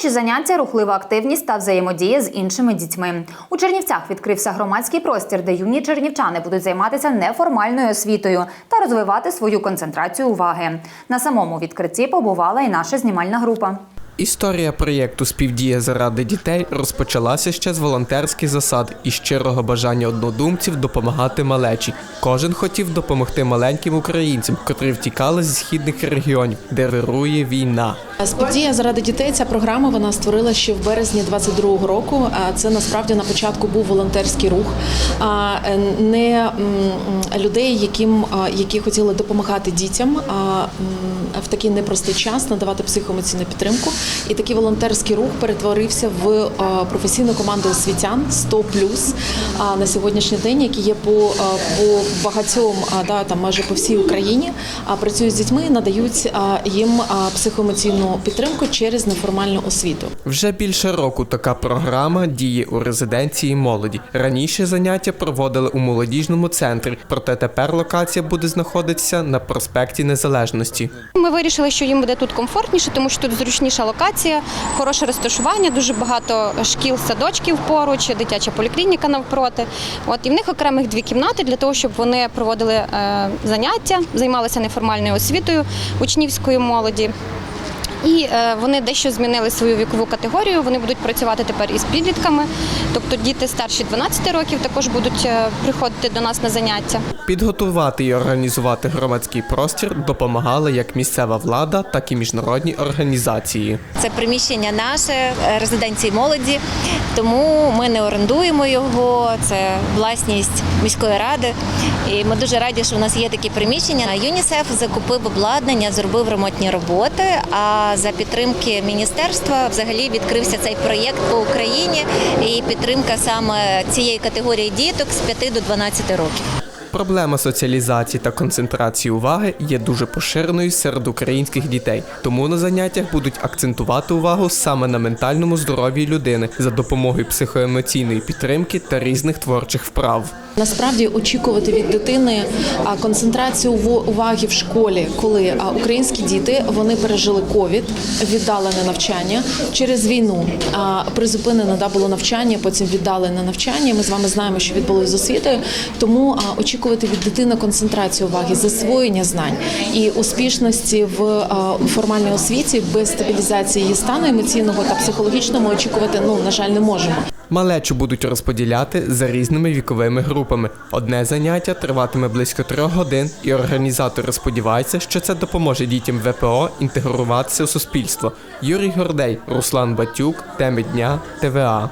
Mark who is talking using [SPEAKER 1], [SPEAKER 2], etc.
[SPEAKER 1] Творчі заняття, рухлива активність та взаємодія з іншими дітьми. У Чернівцях відкрився громадський простір, де юні чернівчани будуть займатися неформальною освітою та розвивати свою концентрацію уваги. На самому відкритті побувала і наша знімальна група.
[SPEAKER 2] Історія проєкту Співдія заради дітей розпочалася ще з волонтерських засад і щирого бажання однодумців допомагати малечі. Кожен хотів допомогти маленьким українцям, котрі втікали зі східних регіонів, де вирує війна.
[SPEAKER 3] Співдія заради дітей. Ця програма вона створила ще в березні 22-го року. Це насправді на початку був волонтерський рух, а не людей, яким які хотіли допомагати дітям в такий непростий час надавати психоемоційну підтримку. І такий волонтерський рух перетворився в професійну команду освітян 100 а, на сьогоднішній день, які є по, по багатьом да, там майже по всій Україні, а працюють з дітьми, надають їм а, підтримку через неформальну освіту.
[SPEAKER 2] Вже більше року така програма діє у резиденції молоді. Раніше заняття проводили у молодіжному центрі, проте тепер локація буде знаходитися на проспекті Незалежності.
[SPEAKER 4] Ми вирішили, що їм буде тут комфортніше, тому що тут зручніша локація, хороше розташування, дуже багато шкіл, садочків поруч, дитяча поліклініка навпроти. От і в них окремих дві кімнати для того, щоб вони проводили е, заняття, займалися неформальною освітою учнівської молоді. І е, вони дещо змінили свою вікову категорію. Вони будуть працювати тепер із підлітками, тобто діти старші 12 років також будуть е, приходити до нас на заняття.
[SPEAKER 2] Підготувати і організувати громадський простір допомагала як місцева влада, так і міжнародні організації.
[SPEAKER 5] Це приміщення наше е, резиденції молоді, тому ми не орендуємо його. Це власність міської ради. І ми дуже раді, що у нас є такі приміщення. ЮНІСЕФ закупив обладнання, зробив ремонтні роботи. А за підтримки міністерства взагалі відкрився цей проєкт по Україні і підтримка саме цієї категорії діток з 5 до 12 років.
[SPEAKER 2] Проблема соціалізації та концентрації уваги є дуже поширеною серед українських дітей, тому на заняттях будуть акцентувати увагу саме на ментальному здоров'ї людини за допомогою психоемоційної підтримки та різних творчих вправ.
[SPEAKER 3] Насправді очікувати від дитини концентрацію уваги в школі, коли українські діти вони пережили ковід, віддалене навчання через війну. Призупинено да, було навчання, потім віддалене навчання. Ми з вами знаємо, що відбулося з освітою. Тому а, очікувати від дитини концентрацію уваги, засвоєння знань і успішності в а, формальній освіті без стабілізації її стану емоційного та психологічного очікувати ну на жаль не можемо.
[SPEAKER 2] Малечу будуть розподіляти за різними віковими групами. Одне заняття триватиме близько трьох годин, і організатори сподіваються, що це допоможе дітям ВПО інтегруватися у суспільство. Юрій Гордей, Руслан Батюк, теми дня, ТВА.